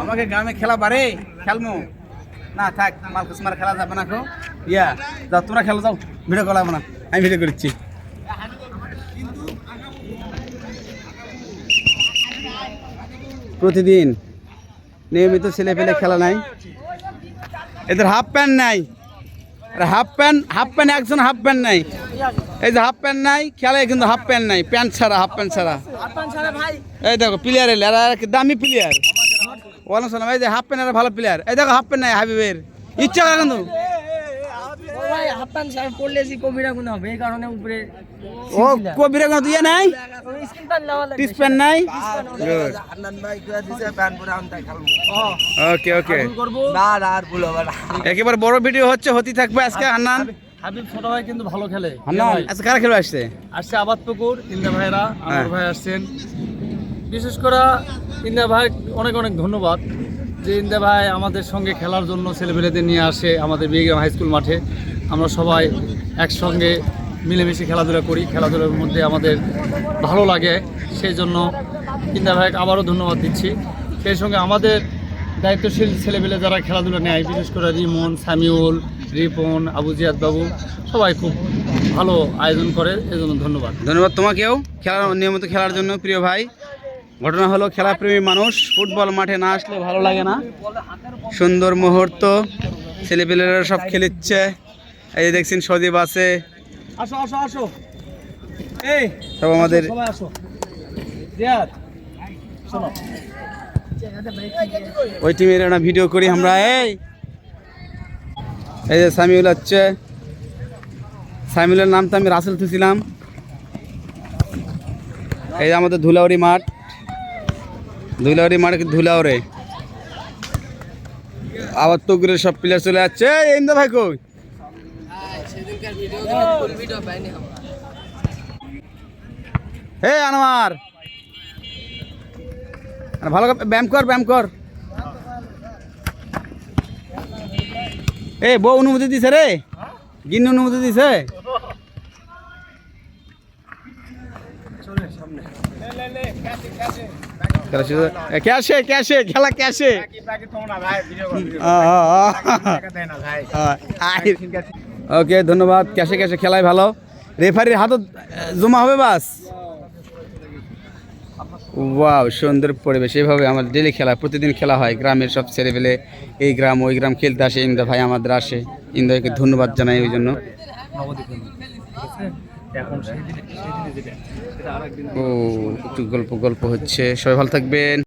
আমাকে গ্রামে খেলা বারে? খেলমু। না, থাক, মাল কুসমার খেলা যাবে না ইয়া, যাও, তোমরা খেলো, যাও। ভিডিও করা না। আমি ভিডিও করছি। প্রতিদিন নিয়মিত ছেলে পেলে খেলা নাই। এদের হাফ প্যান্ট নাই। হাফ প্যান্ট হাফ প্যান্ট, একজন হাফ প্যান্ট নাই। এই যে হাফ প্যান্ট নাই খেলায় কিন্তু হাফ প্যান্ট নাই প্যান্ট ছাড়া হাফ প্যান্ট ছাড়া। এই দেখো প্লেয়ার এলে দামি প্লেয়ার ওয়ালাইকুম সালাম এই যে হাফ প্যান্ট এরা ভালো প্লেয়ার এই দেখো হাফ প্যান্ট নাই হাবিবের। ইচ্ছা করে কিন্তু। ভাই হাফ প্যান্ট শার্ট পরলে যে কবিরা গুণ হবে এই কারণে উপরে ও কবিরা কোনো নাই? স্কিন প্যান্ট নেওয়া লাগবে টিস প্যান্ট নাই? আন্নান ভাই কইয়া দিছে প্যান পরে আমি তাই খেলব ওকে ওকে করব। না না আর ভুল হবে না একেবারে বড় ভিডিও হচ্ছে হতে থাকবে আজকে হান্নান হাবিব ছোট ভাই কিন্তু ভালো খেলে। আজকে কারা খেলে আসছে আসছে আবাদ পুকুর ইন্দা ভাইরা আমার হ্যাঁ। ভাই আসছেন। বিশেষ করে ইন্দা ভাই অনেক অনেক ধন্যবাদ যে ইন্দা ভাই আমাদের সঙ্গে খেলার জন্য ছেলেপেলেদের নিয়ে আসে আমাদের বিগ্রাম হাই স্কুল মাঠে। আমরা সবাই একসঙ্গে মিলেমিশে খেলাধুলা করি খেলাধুলার মধ্যে আমাদের ভালো লাগে। সেই জন্য ইন্দা ভাইকে আবারও ধন্যবাদ দিচ্ছি। সেই সঙ্গে আমাদের দায়িত্বশীল ছেলেপেলে যারা খেলাধুলা নেয় বিশেষ করে রিমন সামিউল রিপন আবু জিয়াদ বাবু সবাই খুব ভালো আয়োজন করে এজন্য ধন্যবাদ। ধন্যবাদ তোমাকেও খেলার নিয়মিত খেলার জন্য প্রিয় ভাই। ঘটনা হলো খেলাপ্রেমী মানুষ ফুটবল মাঠে না আসলে ভালো লাগে না। সুন্দর মুহূর্ত ছেলেপেলেরা সব খেলিচ্ছে। এই যে দেখছেন সজীব আছে। আসো আসো আসো। এই সব আমাদের আসো। শোনো। ওই টিমের একটা ভিডিও করি আমরা, এই। এই যে সামিউল হচ্ছে সামিউলের নাম তো আমি রাসেল থুছিলাম এই যে আমাদের ধুলাউরি মাঠ। ধুলাউরি মাঠ ধুলাউরে আবার তগুরের সব প্লেয়ার চলে যাচ্ছে এই ইন্দা ভাই কই? হে আনোয়ার। ভালো ব্যায়াম কর ব্যায়াম কর। এ বউ অনুমতি দিছে রে। গিন্নি অনুমতি দিছে। খেলা ওকে, ধন্যবাদ। ক্যাশে ক্যাশে খেলায় ভালো। রেফারির হাতত জমা হবে বাস? ওয়াও, সুন্দর পরিবেশ। এভাবে আমার ডেলি খেলা, প্রতিদিন খেলা হয় গ্রামের সব ছেলেপেলে। এই গ্রাম, ওই গ্রাম খেলতে আসে, ইন্দা ভাই আমাদের আসে। ইন্দাকে ধন্যবাদ জানাই ওই জন্য। ও, একটু গল্প গল্প হচ্ছে। সবাই ভালো থাকবেন।